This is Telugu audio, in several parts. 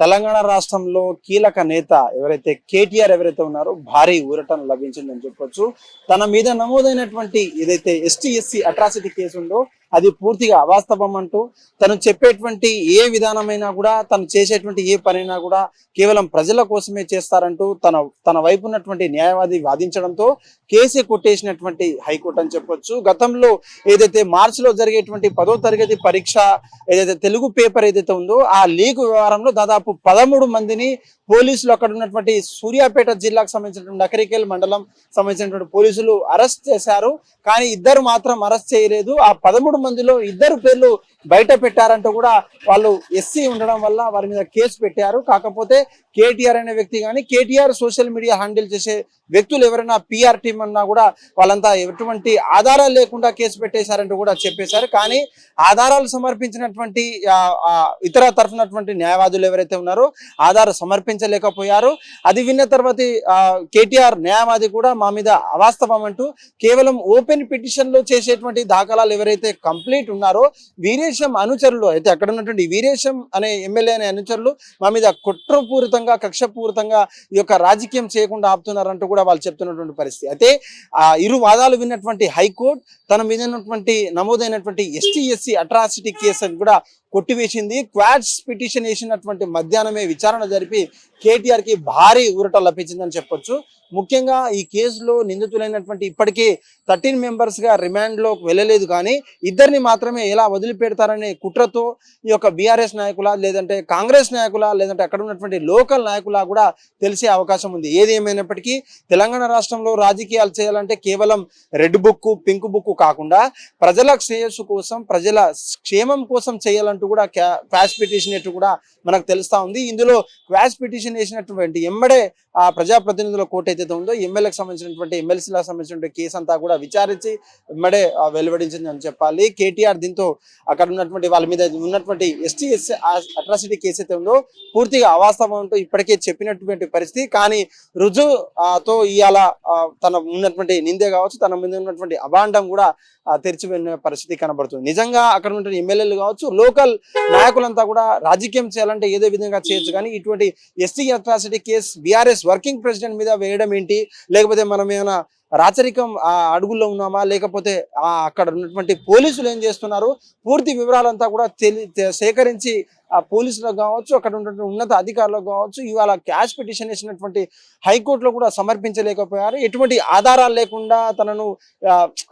తెలంగాణ రాష్ట్రంలో కీలక నేత ఎవరైతే కేటీఆర్ ఎవరైతే ఉన్నారో భారీ ఊరటం లభించిందని చెప్పొచ్చు. తన మీద నమోదైనటువంటి ఏదైతే ఎస్టీ ఎస్సీ అట్రాసిటీ కేసు ఉందో అది పూర్తిగా అవాస్తవం అంటూ తను చెప్పేటువంటి ఏ విధానమైనా కూడా తను చేసేటువంటి ఏ పనైనా కూడా కేవలం ప్రజల కోసమే చేస్తారంటూ తన తన వైపు ఉన్నటువంటి న్యాయవాది వాదించడంతో కేసే కొట్టేసినటువంటి హైకోర్టు అని చెప్పొచ్చు. గతంలో ఏదైతే మార్చి లో జరిగేటువంటి పదో తరగతి పరీక్ష ఏదైతే తెలుగు పేపర్ ఏదైతే ఉందో ఆ లీక్ వ్యవహారంలో దాదాపు పదమూడు మందిని పోలీసులు అక్కడ ఉన్నటువంటి సూర్యాపేట జిల్లాకు సంబంధించినటువంటి అకరికేల్ మండలం సంబంధించినటువంటి పోలీసులు అరెస్ట్ చేశారు. కానీ ఇద్దరు మాత్రం అరెస్ట్ చేయలేదు. ఆ పదమూడు మందిలో ఇద్దరు పేర్లు బయట పెట్టారంటూ కూడా వాళ్ళు ఎస్సీ ఉండడం వల్ల వారి మీద కేసు పెట్టారు. కాకపోతే కేటీఆర్ అనే వ్యక్తి కానీ కేటీఆర్ సోషల్ మీడియా హ్యాండిల్ చేసే వ్యక్తులు ఎవరైనా పిఆర్ టీం అన్నా కూడా వాళ్ళంతా ఎటువంటి ఆధారాలు లేకుండా కేసు పెట్టేశారంటూ కూడా చెప్పేశారు. కానీ ఆధారాలు సమర్పించినటువంటి ఇతర తరఫునటువంటి న్యాయవాదులు ఎవరైతే ఉన్నారో ఆధారం సమర్పించలేకపోయారు. అది విన్న తర్వాత కేటీఆర్ న్యాయవాది కూడా మా మీద అవాస్తవం అంటూ కేవలం ఓపెన్ పిటిషన్లో చేసేటువంటి దాఖలాలు ఎవరైతే కంప్లీట్ ఉన్నారో వీరేశం అనుచరులు అయితే అక్కడ ఉన్నటువంటి వీరేశం అనే ఎమ్మెల్యే అనే అనుచరులు మా మీద కుట్రపూరితంగా కక్షపూరితంగా ఈ యొక్క రాజకీయం చేయకుండా ఆపుతున్నారంటూ కూడా వాళ్ళు చెప్తున్నటువంటి పరిస్థితి. అయితే ఆ ఇరు వాదాలు విన్నటువంటి హైకోర్టు తన మీద ఉన్నటువంటి నమోదైనటువంటి ఎస్టీ ఎస్సీ అట్రాసిటీ కేసు అని కూడా కొట్టివేసింది. క్వాడ్స్ పిటిషన్ వేసినటువంటి మధ్యాహ్నమే విచారణ జరిపి కేటీఆర్కి భారీ ఊరట లభించిందని చెప్పొచ్చు. ముఖ్యంగా ఈ కేసులో నిందితులైనటువంటి ఇప్పటికీ థర్టీన్ మెంబర్స్గా గా రిమాండ్లో వెళ్ళలేదు కానీ ఇద్దరిని మాత్రమే ఎలా వదిలిపెడతారనే కుట్రతో ఈ యొక్క బీఆర్ఎస్ నాయకుల లేదంటే కాంగ్రెస్ నాయకుల లేదంటే అక్కడ ఉన్నటువంటి లోకల్ నాయకుల కూడా తెలిసే అవకాశం ఉంది. ఏది ఏమైనప్పటికీ తెలంగాణ రాష్ట్రంలో రాజకీయాలు చేయాలంటే కేవలం రెడ్ బుక్ పింక్ బుక్ కాకుండా ప్రజల శ్రేయస్సు కోసం ప్రజల క్షేమం కోసం చేయాలంటే కూడా క్వాష్ పిటిషన్ ఎట్టు కూడా మనకు తెలుస్తా ఉంది. ఇందులో క్వాష్ పిటిషన్ వేసినటువంటి ఎమ్మడే ఆ ప్రజాప్రతినిధుల కోర్టు ఏదైతే ఉందో ఎమ్మెల్యేకి సంబంధించినటువంటి ఎమ్మెల్సీలకు సంబంధించినటువంటి కేసు అంతా కూడా విచారించి ఎమ్మడే వెలువడించింది అని చెప్పాలి. కేటీఆర్ దీంతో అక్కడ ఉన్నటువంటి వాళ్ళ మీద ఉన్నటువంటి ఎస్టీ ఎస్సీ అట్రాసిటీ కేసు అయితే ఉందో పూర్తిగా అవాస్తవం అంటూ ఇప్పటికే చెప్పినటువంటి పరిస్థితి. కానీ రుజువుతో ఇవాళ తన ఉన్నటువంటి నిందే కావచ్చు తన మీద ఉన్నటువంటి అభాండం కూడా తెరిచిపోయిన పరిస్థితి కనబడుతుంది. నిజంగా అక్కడ ఉన్నటువంటి ఎమ్మెల్యేలు కావచ్చు లోకల్ నాయకులంతా కూడా రాజకీయం చేయాలంటే ఏదో విధంగా చేయొచ్చు. కానీ ఇటువంటి ST atrocity case BRS working president మీద వేయడం ఏంటి? లేకపోతే మనం ఏమైనా రాచరికం ఆ అడుగుల్లో ఉన్నామా? లేకపోతే ఆ అక్కడ ఉన్నటువంటి పోలీసులు ఏం చేస్తున్నారు? పూర్తి వివరాలంతా కూడా తెలి సేకరించి పోలీసులకు కావచ్చు అక్కడ ఉన్నటువంటి ఉన్నత అధికారులకు కావచ్చు ఇవాళ క్యాష్ పిటిషన్ వేసినటువంటి హైకోర్టులో కూడా సమర్పించలేకపోయారు. ఎటువంటి ఆధారాలు లేకుండా తనను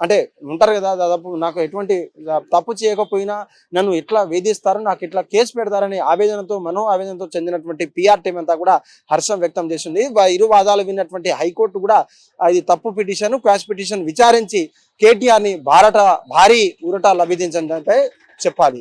అంటే ఉంటారు కదా దాదాపు నాకు ఎటువంటి తప్పు చేయకపోయినా నన్ను ఎట్లా వేధిస్తారు నాకు ఇట్లా కేసు పెడతారని ఆవేదనతో మనో ఆవేదనతో చెందినటువంటి పిఆర్ టీం అంతా కూడా హర్షం వ్యక్తం చేసింది ఇరు వాదాలు విన్నటువంటి హైకోర్టు కూడా ఇది తప్పు పిటిషన్ క్యాష్ పిటిషన్ విచారించి కేటీఆర్ని భారత భారీ ఊరట లభించిందంటే చెప్పాలి.